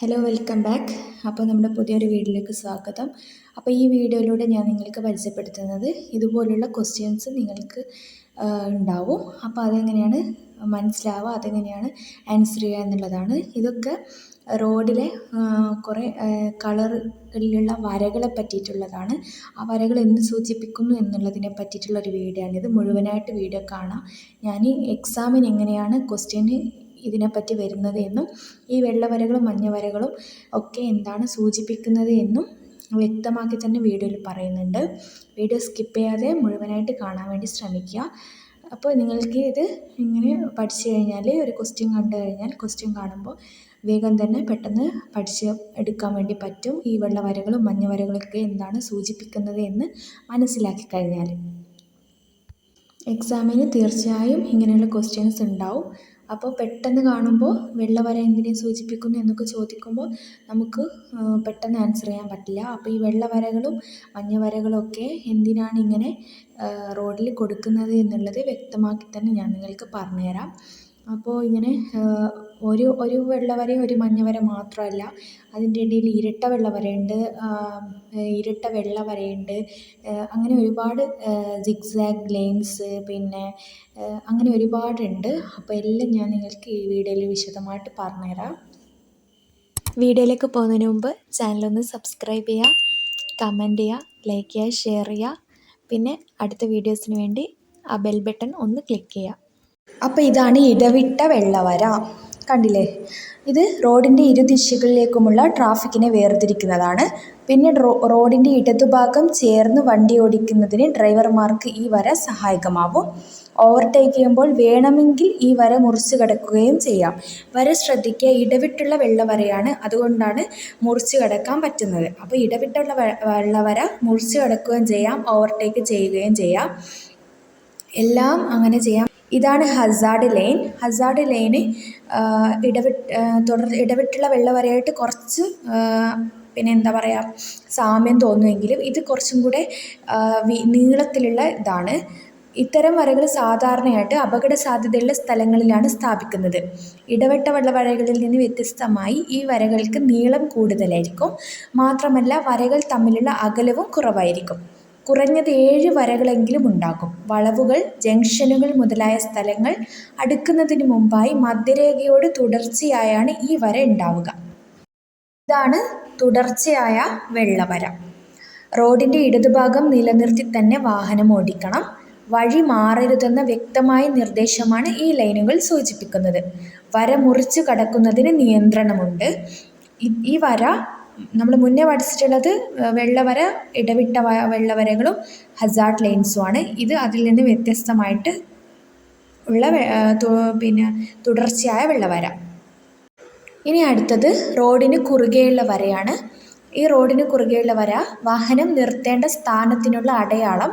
Hello welcome back അപ്പോൾ നമ്മുടെ പുതിയൊരു വീഡിയോയിലേക്ക് സ്വാഗതം. അപ്പോൾ ഈ വീഡിയോയിലൂടെ ഞാൻ നിങ്ങൾക്ക് പരിചയപ്പെടുത്തുന്നത് ഇതുപോലുള്ള ക്വസ്റ്റ്യൻസ് നിങ്ങൾക്ക് ഉണ്ടാവും. അപ്പോൾ അതെങ്ങനെയാണ് മനസ്സിലാവുക അതെങ്ങനെയാണ് ആൻസർ ചെയ്യുക എന്നുള്ളതാണ്. ഇതൊക്കെ റോഡിലെ കുറേ കളറിലുള്ള വരകളെ പറ്റിയിട്ടുള്ളതാണ്. ആ വരകൾ എന്ത് സൂചിപ്പിക്കുന്നു എന്നുള്ളതിനെ പറ്റിയിട്ടുള്ള ഒരു വീഡിയോ ആണിത് മുഴുവനായിട്ട് വീഡിയോ കാണാം. ഞാൻ എക്സാമിന് എങ്ങനെയാണ് ക്വസ്റ്റ്യന് ഇതിനെപ്പറ്റി വരുന്നത് എന്നും ഈ വെള്ളവരകളും മഞ്ഞവരകളും ഒക്കെ എന്താണ് സൂചിപ്പിക്കുന്നത് എന്നും വ്യക്തമാക്കി തന്നെ വീഡിയോയിൽ പറയുന്നുണ്ട്. വീഡിയോ സ്കിപ്പ് ചെയ്യാതെ മുഴുവനായിട്ട് കാണാൻ വേണ്ടി ശ്രമിക്കുക. അപ്പോൾ നിങ്ങൾക്ക് ഇത് ഇങ്ങനെ പഠിച്ചു കഴിഞ്ഞാൽ ഒരു ക്വസ്റ്റ്യൻ കണ്ടു കഴിഞ്ഞാൽ ക്വസ്റ്റ്യൻ കാണുമ്പോൾ വേഗം തന്നെ പെട്ടെന്ന് പഠിച്ച് എടുക്കാൻ വേണ്ടി പറ്റും. ഈ വെള്ളവരകളും മഞ്ഞവരകളൊക്കെ എന്താണ് സൂചിപ്പിക്കുന്നത് എന്ന് മനസ്സിലാക്കി കഴിഞ്ഞാൽ എക്സാമിന് തീർച്ചയായും ഇങ്ങനെയുള്ള ക്വസ്റ്റ്യൻസ് ഉണ്ടാവും. അപ്പോൾ പെട്ടെന്ന് കാണുമ്പോൾ വെള്ളവര എന്തിനെ സൂചിപ്പിക്കുന്നു എന്നൊക്കെ ചോദിക്കുമ്പോൾ നമുക്ക് പെട്ടെന്ന് ആൻസർ ചെയ്യാൻ പറ്റില്ല. അപ്പോൾ ഈ വെള്ളവരകളും മഞ്ഞവരകളും ഒക്കെ എന്തിനാണ് ഇങ്ങനെ റോഡിൽ കൊടുക്കുന്നത് എന്നുള്ളത് വ്യക്തമാക്കി തന്നെ ഞാൻ നിങ്ങൾക്ക് പറഞ്ഞുതരാം. അപ്പോൾ ഇങ്ങനെ ഒരു ഒരു വെള്ളവരയും ഒരു മഞ്ഞവര മാത്രമല്ല അതിന്റെ ഇടയിൽ ഇരട്ട വെള്ളവരയുണ്ട് വരയുണ്ട് ഇരട്ട വെള്ളവരയുണ്ട് വരയുണ്ട് അങ്ങനെ ഒരുപാട് സിഗ്സാഗ് ലൈൻസ് പിന്നെ അങ്ങനെ ഒരുപാടുണ്ട്. അപ്പോൾ എല്ലാം ഞാൻ നിങ്ങൾക്ക് ഈ വീഡിയോയിൽ വിശദമായിട്ട് പറഞ്ഞുതരാം. വീഡിയോയിലേക്ക് പോകുന്നതിന് മുമ്പ് ചാനലൊന്ന് സബ്സ്ക്രൈബ് ചെയ്യുക കമന്റ് ചെയ്യുക ലൈക്ക് ചെയ്യുക ഷെയർ ചെയ്യുക. പിന്നെ അടുത്ത വീഡിയോസിന് വേണ്ടി ആ ബെൽ ബട്ടൺ ഒന്ന് ക്ലിക്ക് ചെയ്യുക. അപ്പോൾ ഇതാണ് ഇടവിട്ട വെള്ളവര കണ്ടില്ലേ? ഇത് റോഡിന്റെ ഇരുദിശകളിലേക്കുമുള്ള ട്രാഫിക്കിനെ വേർതിരിക്കുന്നതാണ്. പിന്നെ റോഡിന്റെ ഇടതുഭാഗം ചേർന്ന് വണ്ടി ഓടിക്കുന്നതിന് ഡ്രൈവർമാർക്ക് ഈ വര സഹായകമാവും. ഓവർടേക്ക് ചെയ്യുമ്പോൾ വേണമെങ്കിൽ ഈ വര മുറിച്ച് കടക്കുകയും ചെയ്യാം. വര ശ്രദ്ധിക്കുക ഇടവിട്ടുള്ള വെള്ളവരയാണ് അതുകൊണ്ടാണ് മുറിച്ച് കടക്കാൻ പറ്റുന്നത്. അപ്പോൾ ഇടവിട്ടുള്ള വെള്ളവര മുറിച്ച് കടക്കുകയും ചെയ്യാം ഓവർടേക്ക് ചെയ്യുകയും ചെയ്യാം. എല്ലാം അങ്ങനെ ചെയ്യാം. ഇതാണ് ഹസാർഡ് ലൈൻ. ഹസാർഡ് ലൈന് ഇടവിട്ട് തുടർ ഇടവിട്ടുള്ള വെള്ളവരയായിട്ട് കുറച്ച് പിന്നെ എന്താ പറയുക സാമ്യം തോന്നുമെങ്കിലും ഇത് കുറച്ചും കൂടെ നീളത്തിലുള്ള ഇതാണ്. ഇത്തരം വരകൾ സാധാരണയായിട്ട് അപകട സാധ്യതയുള്ള സ്ഥലങ്ങളിലാണ് സ്ഥാപിക്കുന്നത്. ഇടവെട്ട വെള്ളവരകളിൽ നിന്ന് വ്യത്യസ്തമായി ഈ വരകൾക്ക് നീളം കൂടുതലായിരിക്കും. മാത്രമല്ല വരകൾ തമ്മിലുള്ള അകലവും കുറവായിരിക്കും. കുറഞ്ഞത് ഏഴ് വരകളെങ്കിലും ഉണ്ടാകും. വളവുകൾ ജംഗ്ഷനുകൾ മുതലായ സ്ഥലങ്ങൾ അടുക്കുന്നതിന് മുമ്പായി മധ്യരേഖയോട് തുടർച്ചയായാണ് ഈ വര ഉണ്ടാവുക. ഇതാണ് തുടർച്ചയായ വെള്ളവര. റോഡിന്റെ ഇടതുഭാഗം നിലനിർത്തി തന്നെ വാഹനം ഓടിക്കണം. വഴി മാറരുതെന്ന വ്യക്തമായ നിർദ്ദേശമാണ് ഈ ലൈനുകൾ സൂചിപ്പിക്കുന്നത്. വര മുറിച്ചു കടക്കുന്നതിന് നിയന്ത്രണമുണ്ട്. ഈ വര നമ്മൾ മുന്നേ പഠിച്ചിട്ടുള്ളത് വെള്ളവര ഇടവിട്ട വെള്ളവരകളും ഹസാർഡ് ലൈൻസുമാണ്. ഇത് അതിൽ നിന്ന് വ്യത്യസ്തമായിട്ട് ഉള്ള പിന്നെ തുടർച്ചയായ വെള്ളവര. ഇനി അടുത്തത് റോഡിന് കുറുകെയുള്ള വരയാണ്. ഈ റോഡിന് കുറുകെയുള്ള വര വാഹനം നിർത്തേണ്ട സ്ഥാനത്തിനുള്ള അടയാളം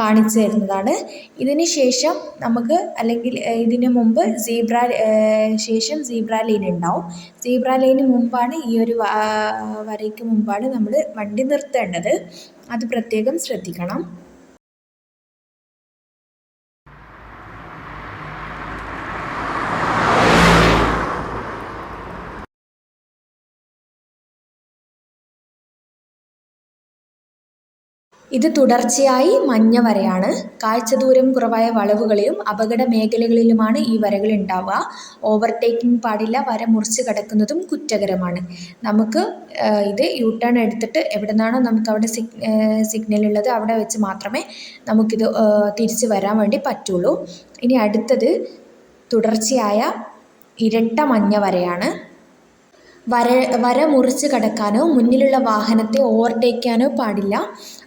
കാണിച്ചു തരുന്നതാണ് ഇതിന് ശേഷം നമുക്ക് അല്ലെങ്കിൽ ഇതിന് മുമ്പ് സീബ്ര ശേഷം സീബ്ര ലൈൻ ഉണ്ടാവും. സീബ്ര ലൈന് മുമ്പാണ് ഈ ഒരു വരയ്ക്ക് മുമ്പാണ് നമ്മൾ വണ്ടി നിർത്തേണ്ടത്. അത് പ്രത്യേകം ശ്രദ്ധിക്കണം. ഇത് തുടർച്ചയായി മഞ്ഞ വരയാണ്. കാഴ്ച ദൂരം കുറവായ വളവുകളിലും അപകട മേഖലകളിലുമാണ് ഈ വരകൾ ഉണ്ടാവുക. ഓവർടേക്കിംഗ് പാടില്ല വര മുറിച്ച് കിടക്കുന്നതും കുറ്റകരമാണ്. നമുക്ക് ഇത് യു ടേൺ എടുത്തിട്ട് എവിടെ നിന്നാണോ നമുക്ക് അവിടെ സിഗ് സിഗ്നൽ ഉള്ളത് അവിടെ വെച്ച് മാത്രമേ നമുക്കിത് തിരിച്ച് വരാൻ വേണ്ടി പറ്റുള്ളൂ. ഇനി അടുത്തത് തുടർച്ചയായ ഇരട്ട മഞ്ഞ വരയാണ്. വര വര മുറിച്ച് കടക്കാനോ മുന്നിലുള്ള വാഹനത്തെ ഓവർടേക്കാനോ പാടില്ല.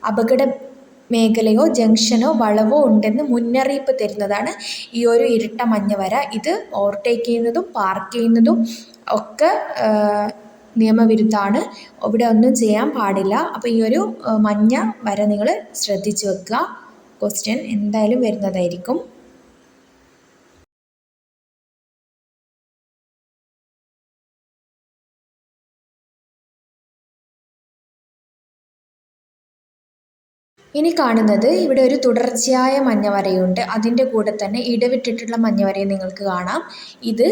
അപകട മേഖലയോ ജംഗ്ഷനോ വളവോ ഉണ്ടെന്ന് മുന്നറിയിപ്പ് തരുന്നതാണ് ഈ ഒരു ഇരട്ട മഞ്ഞ വര. ഇത് ഓവർടേക്ക് ചെയ്യുന്നതും പാർക്ക് ചെയ്യുന്നതും ഒക്കെ നിയമവിരുദ്ധമാണ്. ഇവിടെ ഒന്നും ചെയ്യാൻ പാടില്ല. അപ്പോൾ ഈ ഒരു മഞ്ഞ വര നിങ്ങൾ ശ്രദ്ധിച്ചു വെക്കുക. ക്വസ്റ്റ്യൻ എന്തായാലും വരുന്നതായിരിക്കും. ഇനി കാണുന്നത് ഇവിടെ ഒരു തുടർച്ചയായ മഞ്ഞവരയുണ്ട് അതിന്റെ കൂടെ തന്നെ ഇടവിട്ടിട്ടുള്ള മഞ്ഞവരയും നിങ്ങൾക്ക് കാണാം. ഇത്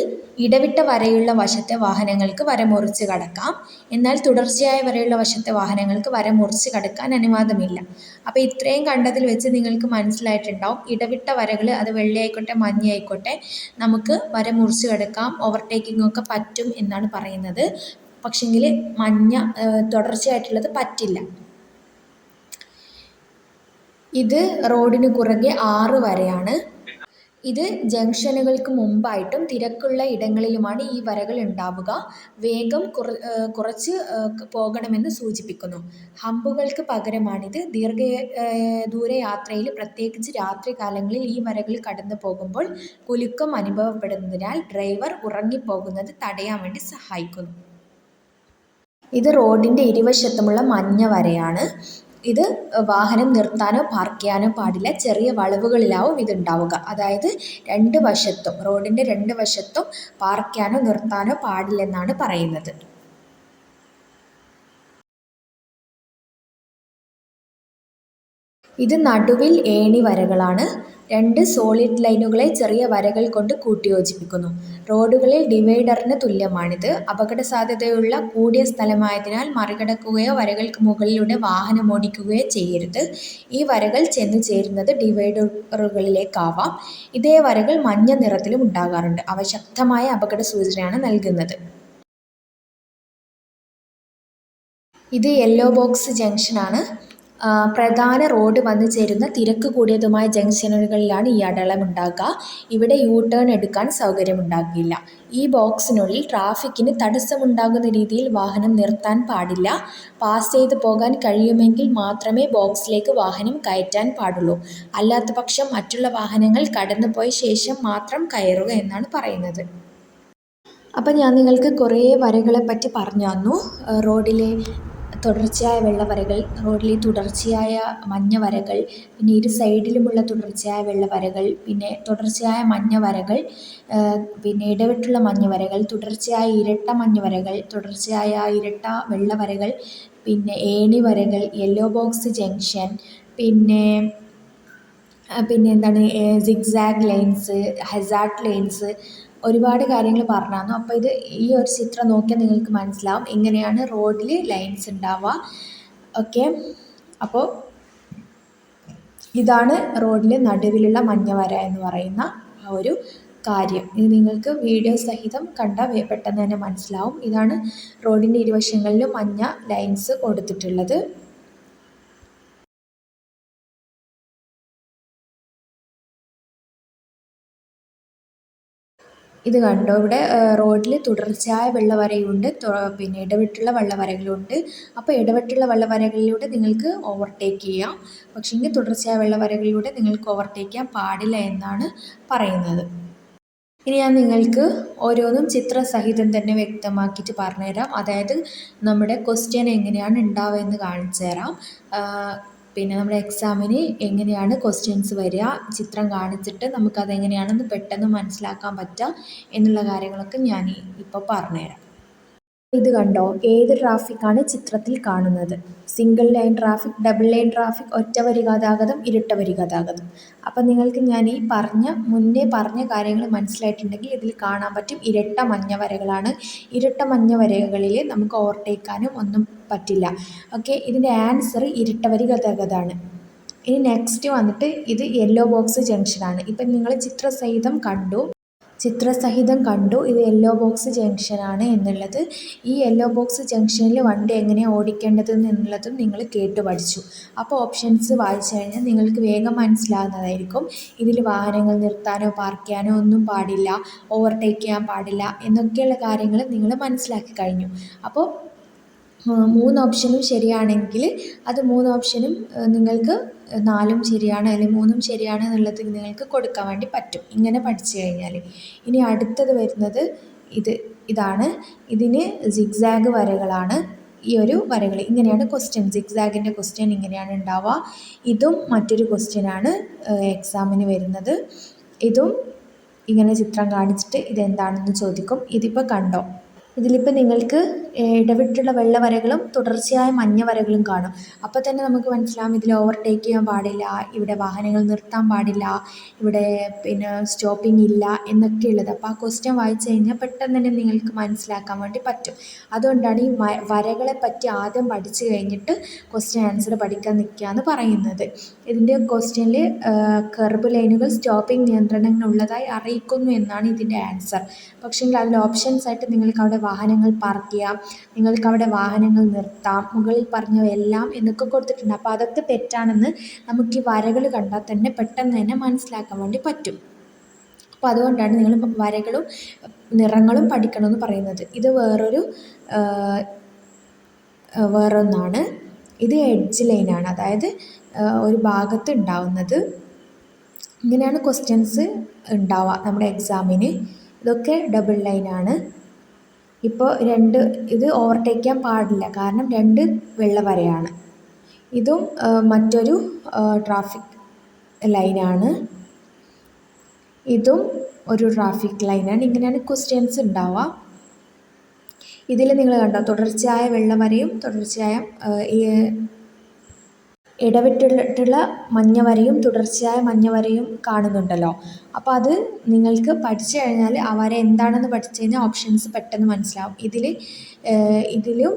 ഇടവിട്ട വരയുള്ള വശത്തെ വാഹനങ്ങൾക്ക് വര മുറിച്ച് കടക്കാം. എന്നാൽ തുടർച്ചയായ വരയുള്ള വശത്തെ വാഹനങ്ങൾക്ക് വര മുറിച്ച് കടക്കാൻ അനുവാദമില്ല. അപ്പോൾ ഇത്രയും കണ്ടതിൽ വെച്ച് നിങ്ങൾക്ക് മനസ്സിലായിട്ടുണ്ടാവും. ഇടവിട്ട വരകൾ അത് വെള്ളയായിക്കോട്ടെ മഞ്ഞയായിക്കോട്ടെ നമുക്ക് വര മുറിച്ച് കടക്കാം ഓവർടേക്കിംഗ് ഒക്കെ പറ്റും എന്നാണ് പറയുന്നത്. പക്ഷെങ്കിൽ മഞ്ഞ തുടർച്ചയായിട്ടുള്ളത് പറ്റില്ല. ഇത് റോഡിന് കുറുകെ ആറ് വരെയാണ്. ഇത് ജംഗ്ഷനുകൾക്ക് മുമ്പായിട്ടും തിരക്കുള്ള ഇടങ്ങളിലുമാണ് ഈ വരകൾ ഉണ്ടാവുക. വേഗം കുറ കുറച്ച് പോകണമെന്ന് സൂചിപ്പിക്കുന്നു. ഹമ്പുകൾക്ക് പകരമാണിത്. ദീർഘ ദൂര യാത്രയിൽ പ്രത്യേകിച്ച് രാത്രികാലങ്ങളിൽ ഈ വരകൾ കടന്നു പോകുമ്പോൾ കുലുക്കം അനുഭവപ്പെടുന്നതിനാൽ ഡ്രൈവർ ഉറങ്ങിപ്പോകുന്നത് തടയാൻ വേണ്ടി സഹായിക്കുന്നു. ഇത് റോഡിന്റെ ഇരുവശത്തുമുള്ള മഞ്ഞ വരയാണ്. ഇത് വാഹനം നിർത്താനോ പാർക്ക് ചെയ്യാനോ പാടില്ല. ചെറിയ വളവുകളിലാവും ഇതുണ്ടാവുക. അതായത് രണ്ട് വശത്തും റോഡിന്റെ രണ്ട് വശത്തും പാർക്ക് ചെയ്യാനോ നിർത്താനോ പാടില്ലെന്നാണ് പറയുന്നത്. ഇത് നടുവിൽ ഏണി വരകളാണ്. രണ്ട് സോളിഡ് ലൈനുകളെ ചെറിയ വരകൾ കൊണ്ട് കൂട്ടിയോജിപ്പിക്കുന്നു. റോഡുകളിൽ ഡിവൈഡറിന് തുല്യമാണിത്. അപകട സാധ്യതയുള്ള കൂടിയ സ്ഥലമായതിനാൽ മറികടക്കുകയോ വരകൾക്ക് മുകളിലൂടെ വാഹനം വാഹനമോടിക്കുകയോ ചെയ്യരുത്. ഈ വരകൾ ചെന്നു ചേരുന്നത് ഡിവൈഡറുകളിലേക്കാവാം. ഇതേ വരകൾ മഞ്ഞ നിറത്തിലും ഉണ്ടാകാറുണ്ട്. അവ ശക്തമായ അപകട സൂചനയാണ് നൽകുന്നത്. ഇത് യെല്ലോ ബോക്സ് ജംഗ്ഷനാണ് പ്രധാന റോഡ് വന്നു ചേരുന്ന തിരക്ക് കൂടിയതുമായ ജംഗ്ഷനുകളിലാണ് ഈ അടയാളം ഉണ്ടാകുക ഇവിടെ യു ടേൺ എടുക്കാൻ സൗകര്യമുണ്ടാകില്ല. ഈ ബോക്സിനുള്ളിൽ ട്രാഫിക്കിന് തടസ്സമുണ്ടാകുന്ന രീതിയിൽ വാഹനം നിർത്താൻ പാടില്ല. പാസ് ചെയ്ത് പോകാൻ കഴിയുമെങ്കിൽ മാത്രമേ ബോക്സിലേക്ക് വാഹനം കയറ്റാൻ പാടുള്ളൂ. അല്ലാത്തപക്ഷം മറ്റുള്ള വാഹനങ്ങൾ കടന്നുപോയ ശേഷം മാത്രം കയറുക എന്നാണ് പറയുന്നത്. അപ്പം ഞാൻ നിങ്ങൾക്ക് കുറേ വരകളെ പറ്റി പറഞ്ഞു തന്നു. റോഡിലെ തുടർച്ചയായ വെള്ളവരകൾ റോഡിലെ തുടർച്ചയായ മഞ്ഞ വരകൾ പിന്നെ ഇരു സൈഡിലുമുള്ള തുടർച്ചയായ വെള്ളവരകൾ പിന്നെ തുടർച്ചയായ മഞ്ഞ വരകൾ പിന്നെ ഇടവിട്ടുള്ള മഞ്ഞ വരകൾ തുടർച്ചയായ ഇരട്ട മഞ്ഞ വരകൾ തുടർച്ചയായ ഇരട്ട വെള്ളവരകൾ പിന്നെ ഏണി വരകൾ യെല്ലോ ബോക്സ് ജംഗ്ഷൻ പിന്നെ പിന്നെ എന്താണ് സിഗ്സാഗ് ലൈൻസ് ഹസാർഡ് ലൈൻസ് ഒരുപാട് കാര്യങ്ങൾ പറഞ്ഞു അപ്പോൾ ഇത് ഈ ഒരു ചിത്രം നോക്കിയാൽ നിങ്ങൾക്ക് മനസ്സിലാവും. എങ്ങനെയാണ് റോഡിൽ ലൈൻസ് ഉണ്ടാവുക. ഓക്കെ അപ്പോൾ ഇതാണ് റോഡിൽ നടുവിലുള്ള മഞ്ഞ വര എന്ന് പറയുന്ന ആ ഒരു കാര്യം. ഇത് നിങ്ങൾക്ക് വീഡിയോ സഹിതം കണ്ടാൽ പെട്ടെന്ന് തന്നെ മനസ്സിലാവും. ഇതാണ് റോഡിന്റെ ഇരുവശങ്ങളിലും മഞ്ഞ ലൈൻസ് കൊടുത്തിട്ടുള്ളത്. ഇത് കണ്ടോ? ഇവിടെ റോഡിൽ തുടർച്ചയായ വെള്ളവരയുണ്ട്. പിന്നെ ഇടവിട്ടുള്ള വെള്ളവരകളുണ്ട്. അപ്പോൾ ഇടവിട്ടുള്ള വെള്ളവരകളിലൂടെ നിങ്ങൾക്ക് ഓവർടേക്ക് ചെയ്യാം. പക്ഷേങ്കിൽ തുടർച്ചയായ വെള്ളവരകളിലൂടെ നിങ്ങൾക്ക് ഓവർടേക്ക് ചെയ്യാൻ പാടില്ല എന്നാണ് പറയുന്നത്. ഇനി ഞാൻ നിങ്ങൾക്ക് ഓരോന്നും ചിത്രസഹിതം തന്നെ വ്യക്തമാക്കിയിട്ട് പറഞ്ഞുതരാം. അതായത് നമ്മുടെ ക്വസ്റ്റ്യൻ എങ്ങനെയാണ് ഉണ്ടാവുക എന്ന് കാണിച്ചു തരാം പിന്നെ നമ്മുടെ എക്സാമിന് എങ്ങനെയാണ് ക്വസ്റ്റ്യൻസ് വരിക ചിത്രം കാണിച്ചിട്ട് നമുക്കതെങ്ങനെയാണെന്ന് പെട്ടെന്ന് മനസ്സിലാക്കാൻ പറ്റുക എന്നുള്ള കാര്യങ്ങളൊക്കെ ഞാൻ ഇപ്പോൾ പറഞ്ഞുതരാം. ഇത് കണ്ടോ? ഏത് ട്രാഫിക്കാണ് ചിത്രത്തിൽ കാണുന്നത്? Single line traffic double line traffic ഒറ്റ വരി ഗതാഗതം ഇരട്ട വരി ഗതാഗതം. അപ്പം നിങ്ങൾക്ക് ഞാൻ ഈ പറഞ്ഞ മുന്നേ പറഞ്ഞ കാര്യങ്ങൾ മനസ്സിലായിട്ടുണ്ടെങ്കിൽ ഇതിൽ കാണാൻ പറ്റും ഇരട്ട മഞ്ഞ വരകളാണ്. ഇരട്ട മഞ്ഞ വരകളിൽ നമുക്ക് ഓവർടേക്കാനും ഒന്നും പറ്റില്ല. ഓക്കെ ഇതിന്റെ ആൻസർ ഇരട്ട വരി ഗതാഗതമാണ്. ഇനി നെക്സ്റ്റ് വന്നിട്ട് ഇത് യെല്ലോ ബോക്സ് ജംഗ്ഷനാണ്. ഇപ്പം നിങ്ങൾ ചിത്രസഹിതം കണ്ടു. ചിത്രസഹിതം കണ്ടു. ഇത് യെല്ലോ ബോക്സ് ജംഗ്ഷനാണ് എന്നുള്ളത്. ഈ യെല്ലോ ബോക്സ് ജംഗ്ഷനിൽ വണ്ടി എങ്ങനെ ഓടിക്കേണ്ടത് എന്നുള്ളതും നിങ്ങൾ കേട്ട് പഠിച്ചു. അപ്പോൾ ഓപ്ഷൻസ് വായിച്ചു കഴിഞ്ഞാൽ നിങ്ങൾക്ക് വേഗം മനസ്സിലാകുന്നതായിരിക്കും ഇതിൽ വാഹനങ്ങൾ നിർത്താനോ പാർക്ക് ചെയ്യാനോ ഒന്നും പാടില്ല ഓവർടേക്ക് ചെയ്യാൻ പാടില്ല എന്നൊക്കെയുള്ള കാര്യങ്ങൾ നിങ്ങൾ മനസ്സിലാക്കി കഴിഞ്ഞു. അപ്പോൾ മൂന്ന് ഓപ്ഷനും ശരിയാണെങ്കിൽ അത് മൂന്ന് ഓപ്ഷനും നിങ്ങൾക്ക് നാലും ശരിയാണ് അല്ലെങ്കിൽ മൂന്നും ശരിയാണ് എന്നുള്ളത് നിങ്ങൾക്ക് കൊടുക്കാൻ വേണ്ടി പറ്റും. ഇങ്ങനെ പഠിച്ചു കഴിഞ്ഞാൽ. ഇനി അടുത്തത് വരുന്നത് ഇത് ഇതാണ്. ഇതിന് സിഗ്സാഗ് വരകളാണ് ഈ ഒരു വരകൾ. ഇങ്ങനെയാണ് ക്വസ്റ്റ്യൻ സിഗ്സാഗിന്റെ ക്വസ്റ്റ്യൻ ഇങ്ങനെയാണ് ഉണ്ടാവുക. ഇതും മറ്റൊരു ക്വസ്റ്റ്യനാണ് എക്സാമിന് വരുന്നത്. ഇതും ഇങ്ങനെ ചിത്രം കാണിച്ചിട്ട് ഇതെന്താണെന്ന് ചോദിക്കും. ഇതിപ്പോൾ കണ്ടോ? ഇതിലിപ്പോൾ നിങ്ങൾക്ക് ഇടവിട്ടുള്ള വെള്ള വരകളും തുടർച്ചയായ മഞ്ഞ വരകളും കാണും. അപ്പോൾ തന്നെ നമുക്ക് മനസ്സിലാവും ഇതിൽ ഓവർടേക്ക് ചെയ്യാൻ പാടില്ല ഇവിടെ വാഹനങ്ങൾ നിർത്താൻ പാടില്ല ഇവിടെ പിന്നെ സ്റ്റോപ്പിംഗ് ഇല്ല എന്നൊക്കെ ഉള്ളത് അപ്പോൾ ആ ക്വസ്റ്റ്യൻ വായിച്ച് കഴിഞ്ഞാൽ പെട്ടെന്ന് തന്നെ നിങ്ങൾക്ക് മനസ്സിലാക്കാൻ വേണ്ടി പറ്റും. അതുകൊണ്ടാണ് ഈ വരകളെ പറ്റി ആദ്യം പഠിച്ചു കഴിഞ്ഞിട്ട് ക്വസ്റ്റ്യൻ ആൻസർ പഠിക്കാൻ നിൽക്കുക എന്ന് പറയുന്നത് ഇതിന്റെ ക്വസ്റ്റ്യനിൽ കർബ് ലൈനുകൾ സ്റ്റോപ്പിംഗ് നിയന്ത്രണങ്ങൾ ഉള്ളതായി അറിയിക്കുന്നു എന്നാണ് ഇതിന്റെ ആൻസർ പക്ഷേ അതിൽ ഓപ്ഷൻസ് ആയിട്ട് നിങ്ങൾക്ക് അവിടെ വാഹനങ്ങൾ പാർക്ക് ചെയ്യാം നിങ്ങൾക്ക് അവിടെ വാഹനങ്ങൾ നിർത്താം മുകളിൽ പറഞ്ഞവയെല്ലാം എന്നൊക്കെ കൊടുത്തിട്ടുണ്ട്. അപ്പോൾ അതൊക്കെ തെറ്റാണെന്ന് നമുക്ക് ഈ വരകൾ കണ്ടാൽ തന്നെ പെട്ടെന്ന് തന്നെ മനസ്സിലാക്കാൻ വേണ്ടി പറ്റും. അപ്പോൾ അതുകൊണ്ടാണ് നിങ്ങൾ വരകളും നിറങ്ങളും പഠിക്കണമെന്ന് പറയുന്നത്. ഇത് വേറൊരു വേറൊന്നാണ്. ഇത് എഡ്ജ് ലൈനാണ്. അതായത് ഒരു ഭാഗത്ത് ഉണ്ടാവുന്നത്. ഇങ്ങനെയാണ് ക്വസ്റ്റ്യൻസ് ഉണ്ടാവുക നമ്മുടെ എക്സാമിന്. ഇതൊക്കെ ഡബിൾ ലൈനാണ്. ഇപ്പോൾ രണ്ട് ഇത് ഓവർടേക്ക് ചെയ്യാൻ പാടില്ല. കാരണം രണ്ട് വെള്ളവരയാണ്. ഇതും മറ്റൊരു ട്രാഫിക് ലൈനാണ് ഇതും ഒരു ട്രാഫിക് ലൈനാണ് ഇങ്ങനെയാണ് ക്വസ്റ്റ്യൻസ് ഉണ്ടാവുക. ഇതിൽ നിങ്ങൾ കണ്ടോ തുടർച്ചയായ വെള്ളവരയും തുടർച്ചയായ ഈ ഇടവിട്ടിട്ടുള്ള മഞ്ഞ വരയും തുടർച്ചയായ മഞ്ഞ വരയും കാണുന്നുണ്ടല്ലോ. അപ്പോൾ അത് നിങ്ങൾക്ക് പഠിച്ചു കഴിഞ്ഞാൽ ആ വര എന്താണെന്ന് പഠിച്ചു കഴിഞ്ഞാൽ ഓപ്ഷൻസ് പെട്ടെന്ന് മനസ്സിലാവും. ഇതിൽ ഇതിലും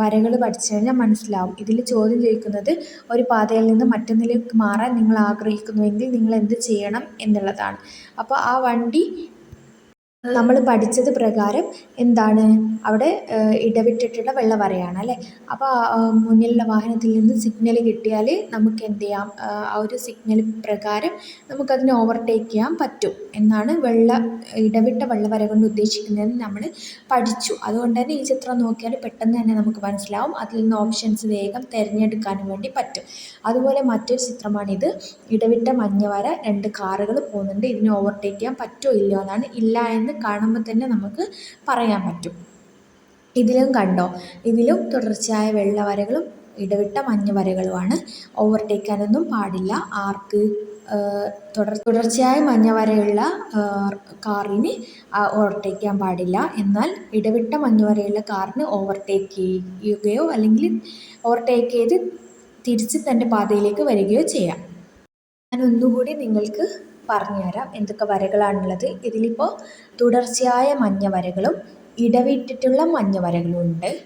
വരകൾ പഠിച്ചു കഴിഞ്ഞാൽ മനസ്സിലാവും. ഇതിൽ ചോദ്യം ചോദിക്കുന്നത് ഒരു പാതയിൽ നിന്ന് മറ്റൊന്നിലേക്ക് മാറാൻ നിങ്ങൾ ആഗ്രഹിക്കുന്നുവെങ്കിൽ നിങ്ങൾ എന്ത് ചെയ്യണം എന്നുള്ളതാണ്. അപ്പോൾ ആ വണ്ടി നമ്മൾ പഠിച്ചത് പ്രകാരം എന്താണ്? അവിടെ ഇടവിട്ടിട്ടുള്ള വെള്ളവരയാണ് അല്ലേ? അപ്പോൾ മുന്നിലുള്ള വാഹനത്തിൽ നിന്ന് സിഗ്നൽ കിട്ടിയാൽ നമുക്ക് എന്ത് ചെയ്യാം? ആ ഒരു സിഗ്നൽ പ്രകാരം നമുക്കതിനെ ഓവർടേക്ക് ചെയ്യാൻ പറ്റും എന്നാണ് വെള്ള ഇടവിട്ട വെള്ളവര കൊണ്ട് ഉദ്ദേശിക്കുന്നതെന്ന് നമ്മൾ പഠിച്ചു. അതുകൊണ്ട് തന്നെ ഈ ചിത്രം നോക്കിയാൽ പെട്ടെന്ന് തന്നെ നമുക്ക് മനസ്സിലാവും. അതിൽ നിന്ന് ഓപ്ഷൻസ് വേഗം തിരഞ്ഞെടുക്കാനും വേണ്ടി പറ്റും. അതുപോലെ മറ്റൊരു ചിത്രമാണിത്. ഇടവിട്ട മഞ്ഞ വര രണ്ട് കാറുകൾ പോകുന്നുണ്ട്. ഇതിനെ ഓവർടേക്ക് ചെയ്യാൻ പറ്റുമോ ഇല്ലയോ എന്നാണ് ഇല്ല എന്ന് കാണുമ്പോൾ തന്നെ നമുക്ക് പറയാൻ പറ്റും. ഇതിലും കണ്ടോ? ഇതിലും തുടർച്ചയായ വെള്ള വരകളും ഇടവിട്ട മഞ്ഞ വരകളുമാണ് ഓവർടേക്കാനൊന്നും പാടില്ല. ആർക്ക് തുടർ തുടർച്ചയായ മഞ്ഞ വരയുള്ള കാറിന് ഓവർടേക്ക് ചെയ്യാൻ പാടില്ല. എന്നാൽ ഇടവിട്ട മഞ്ഞ വരയുള്ള കാറിന് ഓവർടേക്ക് ചെയ്യുകയോ അല്ലെങ്കിൽ ഓവർടേക്ക് ചെയ്ത് തിരിച്ച് തന്റെ പാതയിലേക്ക് വരികയോ ചെയ്യാം. ഞാൻ ഒന്നുകൂടി നിങ്ങൾക്ക് പറഞ്ഞുതരാം. എന്തൊക്കെ വരകളാണുള്ളത്? ഇതിലിപ്പോൾ തുടർച്ചയായ മഞ്ഞ വരകളും ഇടവിട്ടിട്ടുള്ള മഞ്ഞ വരകളും ഉണ്ട്.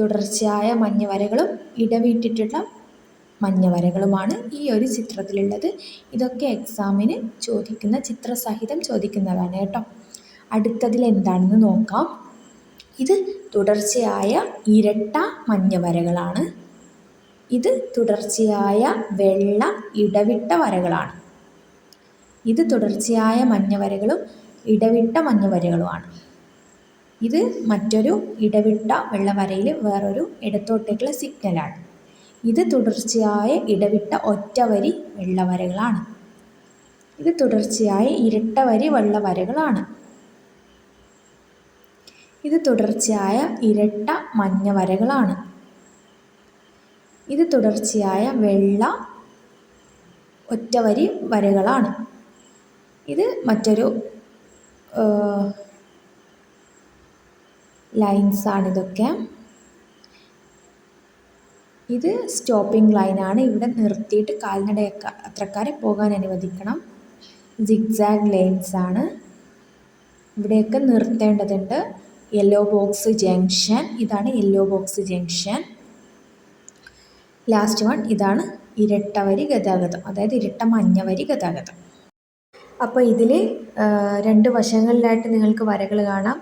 തുടർച്ചയായ മഞ്ഞ വരകളും ഇടവിട്ടിട്ടുള്ള മഞ്ഞ വരകളുമാണ് ഈ ഒരു ചിത്രത്തിലുള്ളത്. ഇതൊക്കെ എക്സാമിന് ചോദിക്കുന്ന ചിത്രസഹിതം ചോദിക്കുന്നതാണ് കേട്ടോ. അടുത്തതിൽ എന്താണെന്ന് നോക്കാം. ഇത് തുടർച്ചയായ ഇരട്ട മഞ്ഞ വരകളാണ്. ഇത് തുടർച്ചയായ വെള്ള ഇടവിട്ട വരകളാണ്. ഇത് തുടർച്ചയായ മഞ്ഞവരകളും ഇടവിട്ട മഞ്ഞവരകളുമാണ്. ഇത് മറ്റൊരു ഇടവിട്ട വെള്ളവരയിൽ വേറൊരു ഇടത്തോട്ടേക്കുള്ള സിഗ്നലാണ്. ഇത് തുടർച്ചയായ ഇടവിട്ട ഒറ്റവരി വെള്ളവരകളാണ്. വെള്ള വരകളാണ് ഇത് തുടർച്ചയായ ഇരട്ടവരി വെള്ളവരകളാണ്. വെള്ള ഇത് തുടർച്ചയായ ഇരട്ട മഞ്ഞ വരകളാണ് ഇത് തുടർച്ചയായ വെള്ള ഒറ്റവരി വരകളാണ്. ഇത് മറ്റൊരു ലൈൻസാണ് ഇതൊക്കെ ഇത് സ്റ്റോപ്പിംഗ് ലൈനാണ് ഇവിടെ നിർത്തിയിട്ട് കാൽനട യാത്രക്കാരെ പോകാൻ അനുവദിക്കണം. സിഗ്സാഗ് ലൈൻസ് ആണ്. ഇവിടെയൊക്കെ നിർത്തേണ്ടതുണ്ട്. യെല്ലോ ബോക്സ് ജംഗ്ഷൻ ഇതാണ് yellow box junction last one ഇതാണ് ഇരട്ടവരി ഗതാഗതം. അതായത് ഇരട്ട മഞ്ഞവരി ഗതാഗതം. അപ്പോൾ ഇതിൽ രണ്ട് വശങ്ങളിലായിട്ട് നിങ്ങൾക്ക് വരകൾ കാണാം.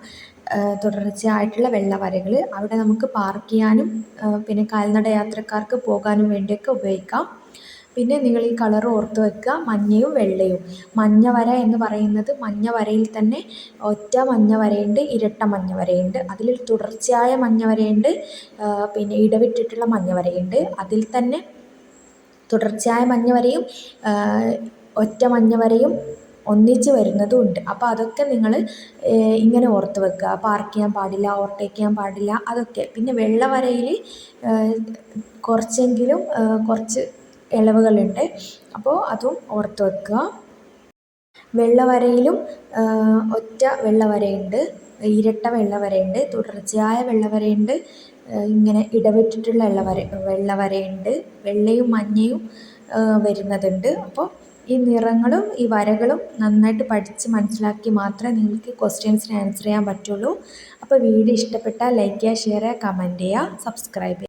തുടർച്ചയായിട്ടുള്ള വെള്ള വരകൾ അവിടെ നമുക്ക് പാർക്ക് ചെയ്യാനും പിന്നെ കാൽനട യാത്രക്കാർക്ക് പോകാനും വേണ്ടിയൊക്കെ ഉപയോഗിക്കാം. പിന്നെ നിങ്ങൾ ഈ കളർ ഓർത്ത് വെക്കുക മഞ്ഞയും വെള്ളയും. മഞ്ഞ വര എന്ന് പറയുന്നത് മഞ്ഞ വരയിൽ തന്നെ ഒറ്റ മഞ്ഞ വരയുണ്ട് ഇരട്ട മഞ്ഞ വരയുണ്ട്. അതിൽ തുടർച്ചയായ മഞ്ഞ വരയുണ്ട് പിന്നെ ഇടവിട്ടിട്ടുള്ള മഞ്ഞ വരയുണ്ട്. അതിൽ തന്നെ തുടർച്ചയായ മഞ്ഞ വരയും ഒറ്റ മഞ്ഞ വരയും ഒന്നിച്ച് വരുന്നതും ഉണ്ട് അപ്പോൾ അതൊക്കെ നിങ്ങൾ ഇങ്ങനെ ഓർത്ത് വെക്കുക. പാർക്ക് ചെയ്യാൻ പാടില്ല ഓവർടേക്ക് ചെയ്യാൻ പാടില്ല അതൊക്കെ. പിന്നെ വെള്ള വരയിൽ കുറച്ചെങ്കിലും കുറച്ച് ഇളവുകളുണ്ട് അപ്പോൾ അതും ഓർത്ത് വെക്കുക. വെള്ളവരയിലും ഒറ്റ വെള്ളവരയുണ്ട്. ഇരട്ട വെള്ളവരയുണ്ട്. തുടർച്ചയായ വെള്ളവരയുണ്ട്. ഇങ്ങനെ ഇടവിട്ടിട്ടുള്ള വെള്ളവര വെള്ളവരയുണ്ട്. വെള്ളയും മഞ്ഞയും വരുന്നതുണ്ട്. അപ്പോൾ ഈ നിറങ്ങളും ഈ വരകളും നന്നായിട്ട് പഠിച്ച് മനസ്സിലാക്കി മാത്രമേ നിങ്ങൾക്ക് ക്വസ്റ്റ്യൻസിന് ആൻസർ ചെയ്യാൻ പറ്റുള്ളൂ. അപ്പോൾ വീഡിയോ ഇഷ്ടപ്പെട്ടാൽ ലൈക്ക് ചെയ്യുക ഷെയർ ചെയ്യുക കമന്റ് ചെയ്യുക സബ്സ്ക്രൈബ് ചെയ്യുക.